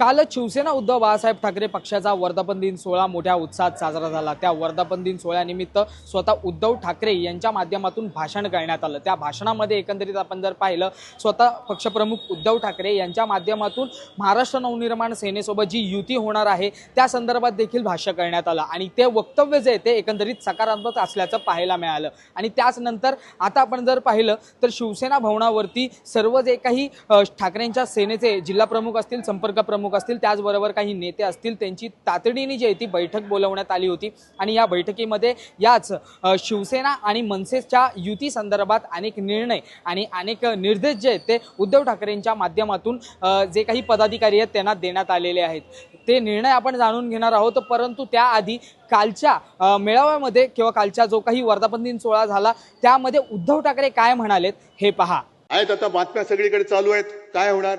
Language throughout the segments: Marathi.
कालच शिवसेना उद्धव बाळासाहेब ठाकरे पक्षाचा वर्धापन दिन सोहळा मोठ्या उत्साहात साजरा झाला. त्या वर्धापन दिन सोहळ्यानिमित्त स्वतः उद्धव ठाकरे यांच्या माध्यमातून भाषण करण्यात आलं. त्या भाषणामध्ये एकंदरीत आपण जर पाहिलं स्वतः पक्षप्रमुख उद्धव ठाकरे यांच्या माध्यमातून महाराष्ट्र नवनिर्माण सेनेसोबत जी युती होणार आहे त्या संदर्भात देखील भाष्य करण्यात आलं. आणि ते वक्तव्य जे आहे ते एकंदरीत सकारात्मक असल्याचं पाहायला मिळालं. आणि त्याचनंतर आता आपण जर पाहिलं तर शिवसेना भवनावरती सर्व जे काही ठाकरेंच्या सेनेचे जिल्हा प्रमुख असतील संपर्क प्रमुख असतील त्याचबरोबर काही नेते असतील त्यांची तातडीने जी आहे ती बैठक बोलवण्यात आली होती. आणि या बैठकीमध्ये याच शिवसेना आणि मनसेच्या युती संदर्भात अनेक निर्णय आणि अनेक निर्देश जे आहेत ते उद्धव ठाकरेंच्या माध्यमातून जे काही पदाधिकारी आहेत त्यांना देण्यात आलेले आहेत. ते निर्णय आपण जाणून घेणार आहोत परंतु त्याआधी कालच्या मेळाव्यामध्ये किंवा कालच्या जो काही वर्धापन दिन सोहळा झाला त्यामध्ये उद्धव ठाकरे काय म्हणालेत हे पहा. आहेत आता बातम्या सगळीकडे चालू आहेत. काय होणार?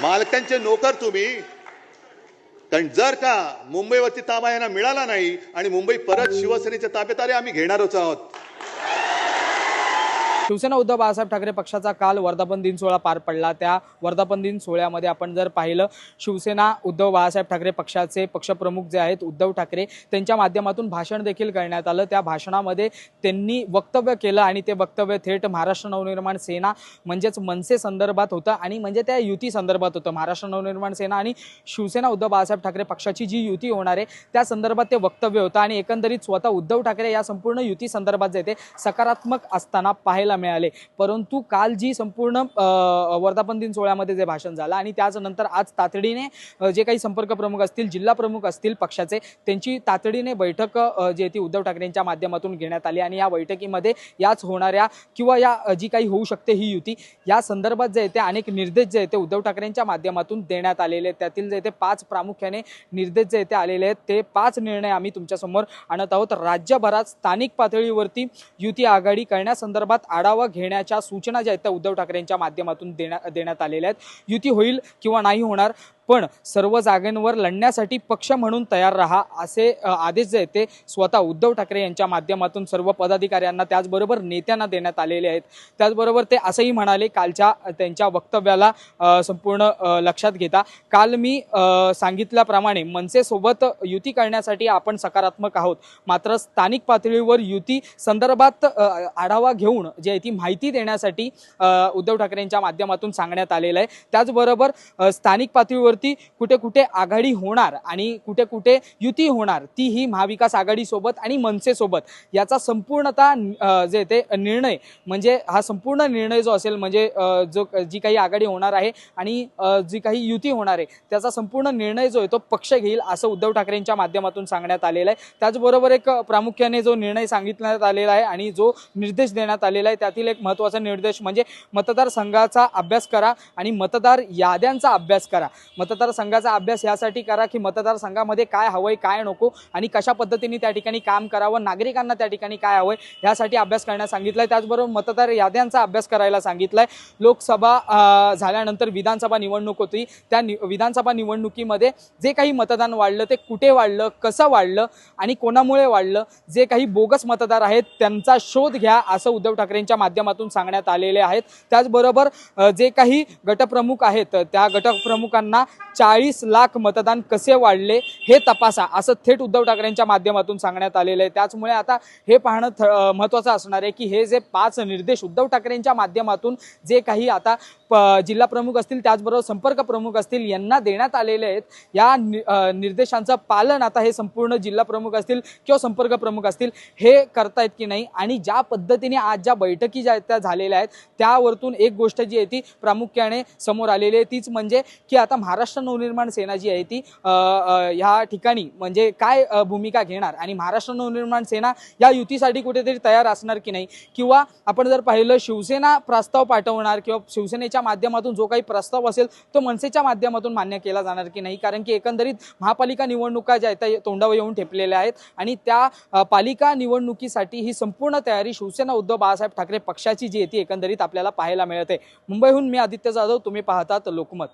मालकांचे नोकर तुम्ही. कारण जर का मुंबईवरती ताबा यांना मिळाला नाही आणि मुंबई परत शिवसेनेच्या ताब्यात आले आम्ही घेणारच आहोत. शिवसेना उद्धव बाळासाहेब ठाकरे पक्षाचा काल वर्धापन दिन सोहळा पार पडला. त्या वर्धापन दिन सोहळ्यामध्ये आपण जर पाहिलं शिवसेना उद्धव बाळासाहेब ठाकरे पक्षाचे पक्षप्रमुख जे आहेत उद्धव ठाकरे त्यांच्या माध्यमातून भाषण देखील करण्यात आलं. त्या भाषणामध्ये त्यांनी वक्तव्य केलं आणि ते वक्तव्य थेट महाराष्ट्र नवनिर्माण सेना म्हणजेच मनसे संदर्भात होतं आणि म्हणजे त्या युती संदर्भात होतं. महाराष्ट्र नवनिर्माण सेना आणि शिवसेना उद्धव बाळासाहेब ठाकरे पक्षाची जी युती होणार आहे त्या संदर्भात ते वक्तव्य होतं आणि एकंदरीत स्वतः उद्धव ठाकरे या संपूर्ण युती संदर्भात जे ते सकारात्मक असताना पाहायला मिळाले. परंतु काल जी संपूर्ण वर्धापन दिन सोहळ्यामध्ये जे भाषण झालं आणि त्याचनंतर आज तातडीने जे काही संपर्क प्रमुख असतील जिल्हा प्रमुख असतील पक्षाचे त्यांची तातडीने बैठक जी ती उद्धव ठाकरेंच्या माध्यमातून घेण्यात आली आणि या बैठकीमध्ये याच होणाऱ्या किंवा या जी काही होऊ शकते ही युती या संदर्भात जे आहे ते अनेक निर्देश जे येते ते उद्धव ठाकरेंच्या माध्यमातून देण्यात आलेले आहेत. त्यातील जे ते पाच प्रामुख्याने निर्देश जे आहे ते आलेले आहेत. ते पाच निर्णय आम्ही तुमच्यासमोर आणत आहोत. राज्यभरात स्थानिक पातळीवरती युती आघाडी करण्यासंदर्भात आढावा घेण्याच्या सूचना ज्या आहेत त्या उद्धव ठाकरेंच्या माध्यमातून देण्यात देण्यात आलेल्या आहेत. युती होईल किंवा नाही होणार पण सर्व जागांवर लढण्यासाठी पक्ष म्हणून तयार राहा असे आदेश जे आहेत ते स्वतः उद्धव ठाकरे यांच्या माध्यमातून सर्व पदाधिकाऱ्यांना त्याचबरोबर नेत्यांना देण्यात आलेले आहेत. त्याचबरोबर ते असंही म्हणाले कालच्या त्यांच्या वक्तव्याला संपूर्ण लक्षात घेता. काल मी सांगितल्याप्रमाणे मनसेसोबत युती करण्यासाठी आपण सकारात्मक आहोत. मात्र स्थानिक पातळीवर युती संदर्भात आढावा घेऊन जी आहे ती माहिती देण्यासाठी उद्धव ठाकरेंच्या माध्यमातून सांगण्यात आलेलं आहे. त्याचबरोबर स्थानिक पातळीवर पातळीवरती कुठे कुठे आघाडी होणार आणि कुठे कुठे युती होणार ती ही महाविकास आघाडीसोबत आणि मनसेसोबत याचा संपूर्णतः जे ते निर्णय म्हणजे हा संपूर्ण निर्णय जो असेल म्हणजे जो जी काही आघाडी होणार आहे आणि जी काही युती होणार आहे त्याचा संपूर्ण निर्णय जो आहे तो पक्ष घेईल असं उद्धव ठाकरेंच्या माध्यमातून सांगण्यात आलेलं आहे. त्याचबरोबर एक प्रामुख्याने जो निर्णय सांगितण्यात आलेला आहे आणि जो निर्देश देण्यात आलेला आहे त्यातील एक महत्त्वाचा निर्देश म्हणजे मतदारसंघाचा अभ्यास करा आणि मतदार याद्यांचा अभ्यास करा. मतदारसंघाचा अभ्यास यासाठी करा की मतदारसंघामध्ये काय हवंय काय नको आणि कशा पद्धतीने त्या ठिकाणी काम करावं नागरिकांना त्या ठिकाणी काय हवंय यासाठी अभ्यास करण्यास सांगितलं आहे त्याचबरोबर मतदार याद्यांचा अभ्यास करायला सांगितलाय. लोकसभा झाल्यानंतर विधानसभा निवडणूक होती. त्या नि विधानसभा निवडणुकीमध्ये जे काही मतदान वाढलं ते कुठे वाढलं कसं वाढलं आणि कोणामुळे वाढलं जे काही बोगस मतदार आहेत त्यांचा शोध घ्या असं उद्धव ठाकरेंच्या माध्यमातून सांगण्यात आलेले आहेत. त्याचबरोबर जे काही गटप्रमुख आहेत त्या गटप्रमुखांना चाळीस लाख मतदान कसे वाढले हे तपासा असं थेट उद्धव ठाकरेंच्या माध्यमातून सांगण्यात आलेलं आहे. त्याचमुळे आता हे पाहणं थ- महत्त्वाचं असणार आहे की हे जे पाच निर्देश उद्धव ठाकरेंच्या माध्यमातून जे काही आता प- जिल्हा प्रमुख असतील त्याचबरोबर संपर्क प्रमुख असतील यांना देण्यात आलेले आहेत. या नि- निर्देशांचं पालन आता हे संपूर्ण जिल्हा प्रमुख असतील किंवा संपर्क प्रमुख असतील हे करतायत की नाही? आणि ज्या पद्धतीने आज ज्या बैठकी ज्या आहेत त्या झालेल्या आहेत त्यावरतून एक गोष्ट जी आहे ती प्रामुख्याने समोर आलेली आहे. तीच म्हणजे की आता महाराष्ट्र महाराष्ट्र नवनिर्माण सेना जी आहे ती ह्या ठिकाणी म्हणजे काय भूमिका घेणार? आणि महाराष्ट्र नवनिर्माण सेना या युतीसाठी कुठेतरी तयार असणार की नाही? किंवा आपण जर पाहिलं शिवसेना प्रस्ताव पाठवणार किंवा शिवसेनेच्या माध्यमातून जो काही प्रस्ताव असेल तो मनसेच्या माध्यमातून मान्य केला जाणार की नाही? कारण की एकंदरीत महापालिका निवडणुका ज्या आहेत त्या तोंडावर येऊन ठेपलेल्या आहेत आणि त्या पालिका निवडणुकीसाठी ही संपूर्ण तयारी शिवसेना उद्धव बाळासाहेब ठाकरे पक्षाची जी आहे ती एकंदरीत आपल्याला पाहायला मिळते. मुंबईहून मी आदित्य जाधव तुम्ही पाहतात लोकमत.